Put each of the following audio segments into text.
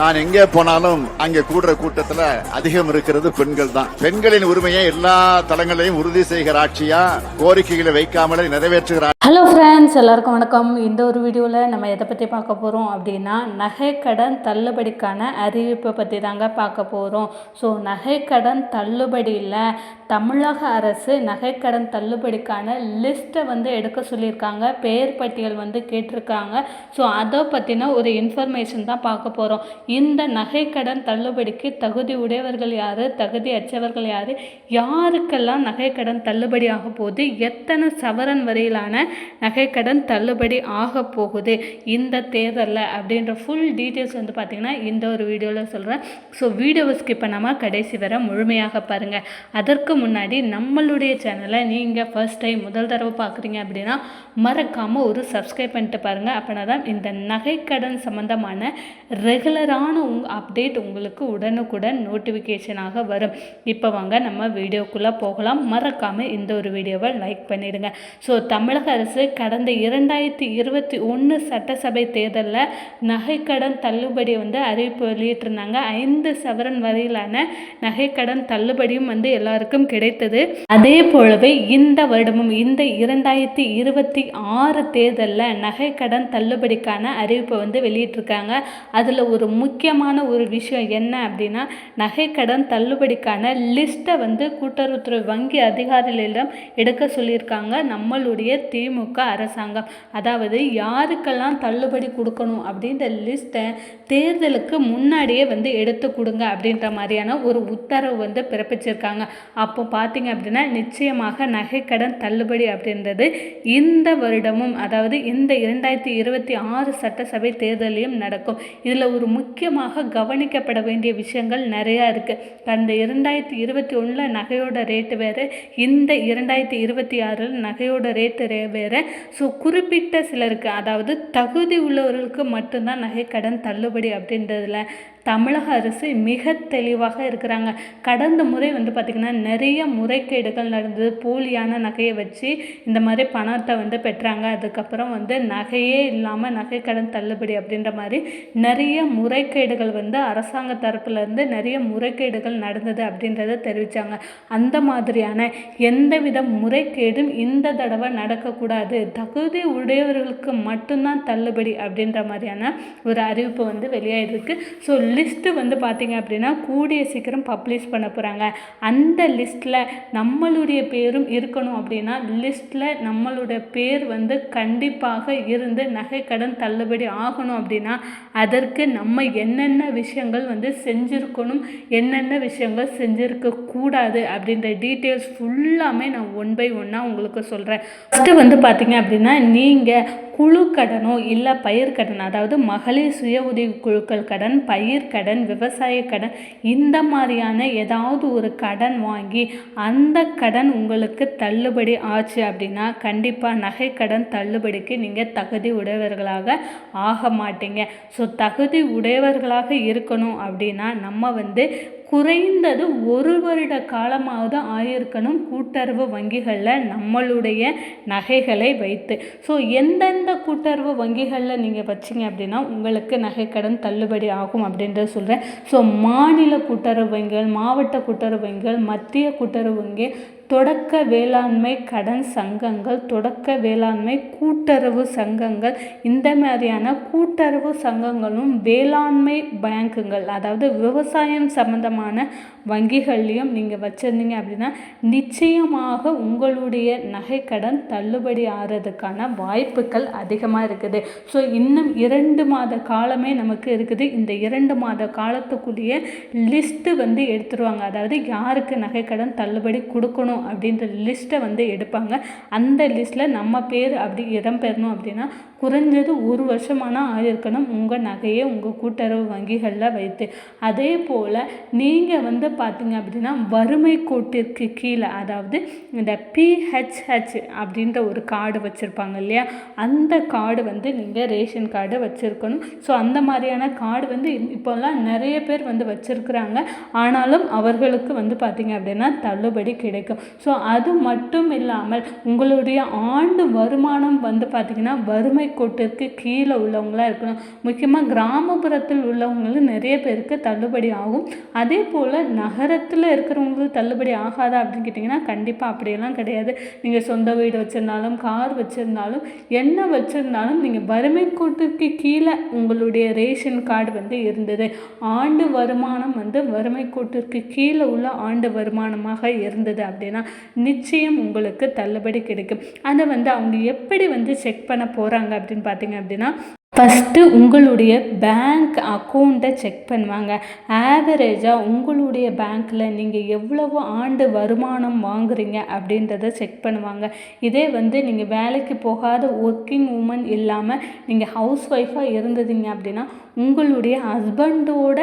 நான் எங்கே போனாலும் அங்கே கூடுற கூட்டத்தில் அதிகம் இருக்கிறது பெண்கள் தான். பெண்களின் உரிமையை எல்லா தளங்களையும் உறுதி செய்கிற ஆட்சியா கோரிக்கைகளை வைக்காமலே நிறைவேற்றுகிறார் ஹலோ ஃப்ரெண்ட்ஸ் எல்லாருக்கும் வணக்கம். இந்த ஒரு வீடியோவில் நம்ம எதை பற்றி பார்க்க போகிறோம் அப்படின்னா நகைக்கடன் தள்ளுபடிக்கான அறிவிப்பை பற்றி தாங்க பார்க்க போகிறோம் ஸோ நகைக்கடன் தள்ளுபடியில் தமிழக அரசு நகைக்கடன் தள்ளுபடிக்கான லிஸ்ட்டை வந்து எடுக்க சொல்லியிருக்காங்க. பெயர் பட்டியல் வந்து கேட்டிருக்காங்க. ஸோ அதை பற்றின ஒரு இன்ஃபர்மேஷன் தான் பார்க்க போகிறோம் இந்த நகைக்கடன் தள்ளுபடிக்கு தகுதி உடையவர்கள் யார் தகுதி அற்றவர்கள் யார் யாருக்கெல்லாம் நகைக்கடன் தள்ளுபடி ஆக போகுது எத்தனை சவரன் வரையிலான நகைக்கடன் தள்ளுபடி ஆக போகுது இந்த தேர்தலில் அப்படின்ற ஃபுல் டீட்டெயில்ஸ் வந்து பார்த்திங்கன்னா இந்த ஒரு வீடியோவில் சொல்கிறேன் ஸோ வீடியோவை ஸ்கிப் பண்ணாமல் கடைசி வரை முழுமையாக பாருங்கள் அதற்கு முன்னாடி நம்மளுடைய சேனலை நீங்கள் ஃபர்ஸ்ட் டைம் முதல் தடவை பார்க்குறீங்க அப்படின்னா மறக்காமல் ஒரு சப்ஸ்கிரைப் பண்ணிட்டு பாருங்கள் அப்படின்னா தான் இந்த நகைக்கடன் சம்மந்தமான ரெகுலரான உங் அப்டேட் உங்களுக்கு உடனுக்குடன் நோட்டிஃபிகேஷனாக வரும். இப்போ வாங்க நம்ம வீடியோக்குள்ளே போகலாம். மறக்காமல் இந்த ஒரு வீடியோவை லைக் பண்ணிடுங்க. ஸோ தமிழக அரசு கடந்த இரண்டாயிரத்தி இருபத்தி ஒன்று சட்டசபை தேர்தலில் நகைக்கடன் தள்ளுபடி வந்து அறிவிப்பு வெளியிட்டிருந்தாங்க. ஐந்து சவரன் வரையிலான நகைக்கடன் தள்ளுபடியும் வந்து எல்லாருக்கும் கிடைத்தது. அதே போலவே இந்த வருடமும் இந்த இரண்டாயிரத்தி இருபத்தி ஆறு தேர்தலில் நகைக்கடன் தள்ளுபடிக்கான அறிவிப்பை வந்து வெளியிட்டிருக்காங்க. அதில் ஒரு முக்கியமான ஒரு விஷயம் என்ன அப்படின்னா நகைக்கடன் தள்ளுபடிக்கான லிஸ்ட்டை வந்து கூட்டுறவுத்துறை வங்கி அதிகாரிகளிடம் எடுக்க சொல்லியிருக்காங்க. நம்மளுடைய திமுக அரசாங்கம். அதாவது யாருக்கெல்லாம் தள்ளுபடி கொடுக்கணும் அப்படின்ற லிஸ்ட்டை தேர்தலுக்கு முன்னாடியே வந்து எடுத்து கொடுங்க அப்படின்ற மாதிரியான ஒரு உத்தரவு வந்து பிறப்பிச்சிருக்காங்க. அப்போ பார்த்தீங்க அப்படின்னா நிச்சயமாக நகைக்கடன் தள்ளுபடி அப்படின்றது இந்த வருடமும் அதாவது இந்த இரண்டாயிரத்தி இருபத்தி ஆறு சட்டசபை தேர்தலையும் நடக்கும். இதில் ஒரு முக்கியமாக கவனிக்கப்பட வேண்டிய விஷயங்கள் நிறையா இருக்குது கடந்த இரண்டாயிரத்தி இருபத்தி ஒன்றில் நகையோட ரேட்டு வேறு இந்த இரண்டாயிரத்தி இருபத்தி ஆறில் நகையோட ரேட்டு ரே வேறு. ஸோ குறிப்பிட்ட சிலருக்கு அதாவது தகுதி உள்ளவர்களுக்கு மட்டும்தான் நகைக்கடன் தள்ளுபடி அப்படின்றதுல தமிழக அரசு மிக தெளிவாக இருக்கிறாங்க. கடந்த முறை வந்து பார்த்திங்கன்னா நிறைய முறைகேடுகள் நடந்தது. போலியான நகையை வச்சு இந்த மாதிரி பணத்தை வந்து பெற்றாங்க. அதுக்கப்புறம் வந்து நகையே இல்லாமல் நகைக்கடன் தள்ளுபடி அப்படின்ற மாதிரி நிறைய முறைகேடுகள் வந்து அரசாங்க தரப்புலேருந்து நிறைய முறைகேடுகள் நடந்தது அப்படின்றத தெரிவித்தாங்க அந்த மாதிரியான எந்தவித முறைகேடும் இந்த தடவை நடக்கக்கூடாது. தகுதி உடையவர்களுக்கு மட்டும்தான் தள்ளுபடி அப்படின்ற மாதிரியான ஒரு அறிவிப்பு வந்து வெளியாயிருக்கு. ஸோ லிஸ்ட்டு வந்து பார்த்திங்க அப்படின்னா கூடிய சீக்கிரம் பப்ளிஷ் பண்ண போகிறாங்க அந்த லிஸ்ட்டில் நம்மளுடைய பேரும் இருக்கணும் அப்படின்னா லிஸ்ட்டில் நம்மளுடைய பேர் வந்து கண்டிப்பாக இருந்து நகைக்கடன் தள்ளுபடி ஆகணும் அப்படின்னா அதற்கு நம்ம என்னென்ன விஷயங்கள் வந்து செஞ்சுருக்கணும் என்னென்ன விஷயங்கள் செஞ்சுருக்க கூடாது அப்படின்ற டீட்டெயில்ஸ் ஃபுல்லாமே நான் ஒன் பை ஒன்னாக உங்களுக்கு சொல்கிறேன் ஃபஸ்ட்டு வந்து பார்த்திங்க அப்படின்னா நீங்கள் குழு கடனோ இல்லை பயிர் கடன் அதாவது மகளிர் சுய உதவி குழுக்கள் கடன் பயிர் கடன் விவசாய கடன் இந்த மாதிரியான ஏதாவது ஒரு கடன் வாங்கி அந்த கடன் உங்களுக்கு தள்ளுபடி ஆச்சு அப்படின்னா கண்டிப்பாக நகை கடன் தள்ளுபடிக்கு நீங்கள் தகுதி உடையவர்களாக ஆக மாட்டீங்க. ஸோ தகுதி உடையவர்களாக இருக்கணும் அப்படின்னா நம்ம வந்து குறைந்தது ஒரு வருட காலமாவது ஆயிருக்கணும் கூட்டுறவு வங்கிகளில் நம்மளுடைய நகைகளை வைத்து. ஸோ எந்தெந்த கூட்டுறவு வங்கிகளில் நீங்கள் வச்சிங்க அப்படின்னா உங்களுக்கு நகைக்கடன் தள்ளுபடி ஆகும் அப்படின்றத சொல்கிறேன் ஸோ மாநில கூட்டுறவு வங்கிகள் மாவட்ட கூட்டுறவு வங்கிகள் மத்திய கூட்டுறவு வங்கி தொடக்க வேளாண்மை கடன் சங்கங்கள் தொடக்க வேளாண்மை கூட்டுறவு சங்கங்கள் இந்த மாதிரியான கூட்டுறவு சங்கங்களும் வேளாண்மை பேங்குகள் அதாவது விவசாயம் சம்பந்தமான வங்கிகள்லையும் நீங்கள் வச்சுருந்தீங்க அப்படின்னா நிச்சயமாக உங்களுடைய நகைக்கடன் தள்ளுபடி ஆகிறதுக்கான வாய்ப்புகள் அதிகமாக இருக்குது. ஸோ இன்னும் இரண்டு மாத காலமே நமக்கு இருக்குது. இந்த இரண்டு மாத காலத்துக்குள்ளேயே லிஸ்ட்டு வந்து எடுத்துருவாங்க. அதாவது யாருக்கு நகைக்கடன் தள்ளுபடி கொடுக்கணும் அப்படின்ற லிஸ்ட்டை வந்து எடுப்பாங்க. அந்த லிஸ்ட்டில் நம்ம பேர் அப்படி இடம்பெறணும் அப்படின்னா குறைஞ்சது ஒரு வருஷமான ஆயிருக்கணும் உங்கள் நகையை உங்கள் கூட்டுறவு வங்கிகளில் வைத்து. அதே போல் நீங்கள் வந்து பார்த்தீங்க அப்படின்னா வறுமை கோட்டிற்கு கீழே அதாவது இந்த பிஹெச்ஹெச் அப்படின்ற ஒரு கார்டு வச்சுருப்பாங்க இல்லையா? அந்த கார்டு வந்து நீங்கள் ரேஷன் கார்டு வச்சுருக்கணும். ஸோ அந்த மாதிரியான கார்டு வந்து இப்போல்லாம் நிறைய பேர் வந்து வச்சுருக்குறாங்க. ஆனாலும் அவர்களுக்கு வந்து பார்த்திங்க அப்படின்னா தள்ளுபடி கிடைக்கும். ஸோ அது மட்டும் இல்லாமல் உங்களுடைய ஆண்டு வருமானம் வந்து பார்த்திங்கன்னா வறுமை கோட்டிற்கு கீழே உள்ளவங்களா இருக்கணும். முக்கியமாக கிராமப்புறத்தில் உள்ளவங்களும் நிறைய பேருக்கு தள்ளுபடி ஆகும். அதே போல் நகரத்தில் இருக்கிறவங்களுக்கு தள்ளுபடி ஆகாதா அப்படின்னு கேட்டிங்கன்னா கண்டிப்பாக அப்படியெல்லாம் கிடையாது. நீங்கள் சொந்த வீடு வச்சுருந்தாலும் கார் வச்சுருந்தாலும் என்ன வச்சுருந்தாலும் நீங்கள் வறுமை கோட்டுக்கு கீழே உங்களுடைய ரேஷன் கார்டு வந்து இருந்தது. ஆண்டு வருமானம் வந்து வறுமை கோட்டிற்கு கீழே உள்ள ஆண்டு வருமானமாக இருந்தது அப்படின்னா நிச்சயம் உங்களுக்கு தள்ளுபடி கிடைக்கும். அதை வந்து அவங்க எப்படி வந்து செக் பண்ண போகிறாங்க அப்படின்னு பார்த்தீங்க அப்படின்னா ஃபஸ்ட்டு உங்களுடைய பேங்க் அக்கௌண்ட்டை செக் பண்ணுவாங்க. ஆவரேஜாக உங்களுடைய பேங்க்கில் நீங்கள் எவ்வளவு ஆண்டு வருமானம் வாங்குறீங்க அப்படின்றத செக் பண்ணுவாங்க. இதே வந்து நீங்கள் வேலைக்கு போகாத ஒர்க்கிங் உமன் இல்லாமல் நீங்கள் ஹவுஸ் ஒய்ஃபாக இருந்ததீங்க அப்படின்னா உங்களுடைய ஹஸ்பண்டோட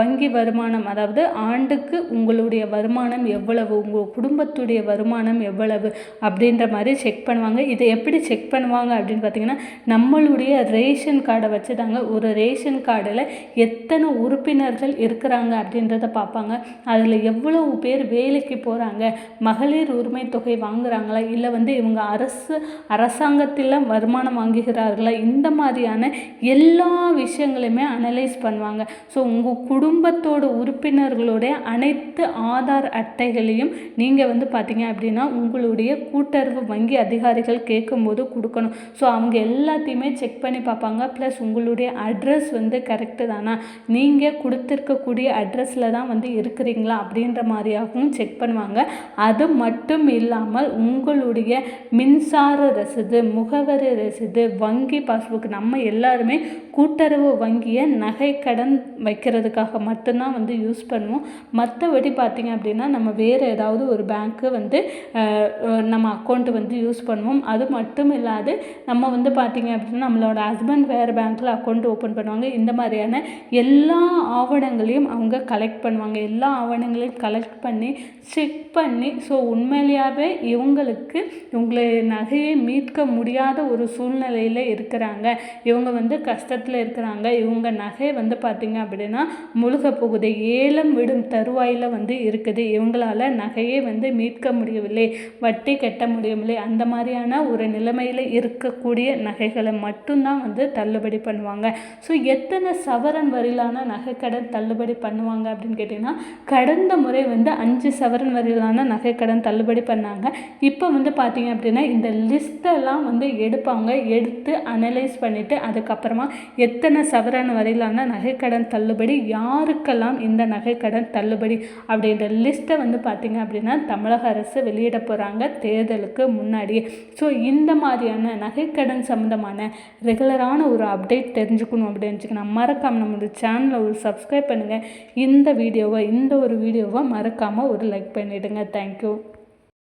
வங்கி வருமானம் அதாவது ஆண்டுக்கு உங்களுடைய வருமானம் எவ்வளவு உங்கள் குடும்பத்துடைய வருமானம் எவ்வளவு அப்படின்ற மாதிரி செக் பண்ணுவாங்க. இதை எப்படி செக் பண்ணுவாங்க அப்படின்னு பார்த்தீங்கன்னா நம்மளுடைய ரே ரேஷன் கார்டை வச்சுட்டாங்க ஒரு ரேஷன் கார்டில் எத்தனை உறுப்பினர்கள் இருக்கிறாங்க அப்படின்றத பார்ப்பாங்க. அதில் எவ்வளவு பேர் வேலைக்கு போகிறாங்க மகளிர் உரிமை தொகை வாங்குகிறாங்களா இல்லை வந்து இவங்க அரசு அரசாங்கத்தில் வருமானம் வாங்குகிறார்களா இந்த மாதிரியான எல்லா விஷயங்களையுமே அனலைஸ் பண்ணுவாங்க. ஸோ உங்கள் குடும்பத்தோட உறுப்பினர்களுடைய அனைத்து ஆதார் அட்டைகளையும் நீங்கள் வந்து பார்த்தீங்க அப்படின்னா உங்களுடைய கூட்டுறவு வங்கி அதிகாரிகள் கேட்கும்போது கொடுக்கணும். ஸோ அவங்க எல்லாத்தையுமே செக் பண்ணி பார்ப்பாங்க. ப்ளஸ் உங்களுடைய அட்ரஸ் வந்து கரெக்டு தானா? நீங்கள் கொடுத்துருக்கக்கூடிய அட்ரஸில் தான் வந்து இருக்கிறீங்களா? அப்படின்ற மாதிரியாகவும் செக் பண்ணுவாங்க. அது மட்டும் இல்லாமல் உங்களுடைய மின்சார ரசீது முகவரி ரசீது வங்கி பாஸ்புக் நம்ம எல்லாருமே கூட்டுறவு வங்கியை நகை கடன் வைக்கிறதுக்காக மட்டும்தான் வந்து யூஸ் பண்ணுவோம். மற்றபடி பார்த்திங்க அப்படின்னா நம்ம வேறு ஏதாவது ஒரு பேங்க்கு வந்து நம்ம அக்கௌண்ட்டு வந்து யூஸ் பண்ணுவோம். அது மட்டும் இல்லாது நம்ம வந்து பார்த்திங்க அப்படின்னா நம்மளோட ஹஸ்பண்ட் வேறு பேங்க்கில் அக்கௌண்ட் ஓப்பன் பண்ணுவாங்க. இந்த மாதிரியான எல்லா ஆவணங்களையும் அவங்க கலெக்ட் பண்ணுவாங்க. எல்லா ஆவணங்களையும் கலெக்ட் பண்ணி செக் பண்ணி ஸோ உண்மையிலேயாவே இவங்களுக்கு இவங்களை நகையை மீட்க முடியாத ஒரு சூழ்நிலையில் இருக்கிறாங்க. இவங்க வந்து கஷ்டத்தில் இருக்கிறாங்க. இவங்க நகை வந்து பார்த்திங்க அப்படின்னா முழுக போகுது. ஏலம் விடும் தருவாயில் வந்து இருக்குது. இவங்களால நகையை வந்து மீட்க முடியவில்லை. வட்டி கட்ட முடியவில்லை. அந்த மாதிரியான ஒரு நிலைமையில் இருக்கக்கூடிய நகைகளை மட்டும்தான் வந்து தள்ளுபடி பண்ணுவாங்க. ஸோ எத்தனை சவரன் வரையிலான நகைக்கடன் தள்ளுபடி பண்ணுவாங்க அப்படின்னு கேட்டிங்கன்னா கடந்த முறை வந்து அஞ்சு சவரன் வரையிலான நகைக்கடன் தள்ளுபடி பண்ணாங்க. இப்போ வந்து பார்த்தீங்க அப்படின்னா இந்த லிஸ்ட்டெல்லாம் வந்து எடுப்பாங்க. எடுத்து அனலைஸ் பண்ணிவிட்டு அதுக்கப்புறமா எத்தனை சவரன் வரையிலான நகைக்கடன் தள்ளுபடி யாருக்கெல்லாம் இந்த நகைக்கடன் தள்ளுபடி அப்படின்ற லிஸ்ட்டை வந்து பார்த்தீங்க அப்படின்னா தமிழக அரசு வெளியிட போகிறாங்க தேர்தலுக்கு முன்னாடியே. ஸோ இந்த மாதிரியான நகைக்கடன் சம்மந்தமான ரெகுலராக ரெகுலரான ஒரு அப்டேட் தெரிஞ்சுக்கணும் அப்படின்னு வச்சுக்கணும் மறக்காமல் நம்மளோட சேனலை ஒரு சப்ஸ்கிரைப் பண்ணுங்கள் இந்த வீடியோவை இந்த ஒரு வீடியோவை மறக்காமல் ஒரு லைக் பண்ணிவிடுங்க தேங்க்யூ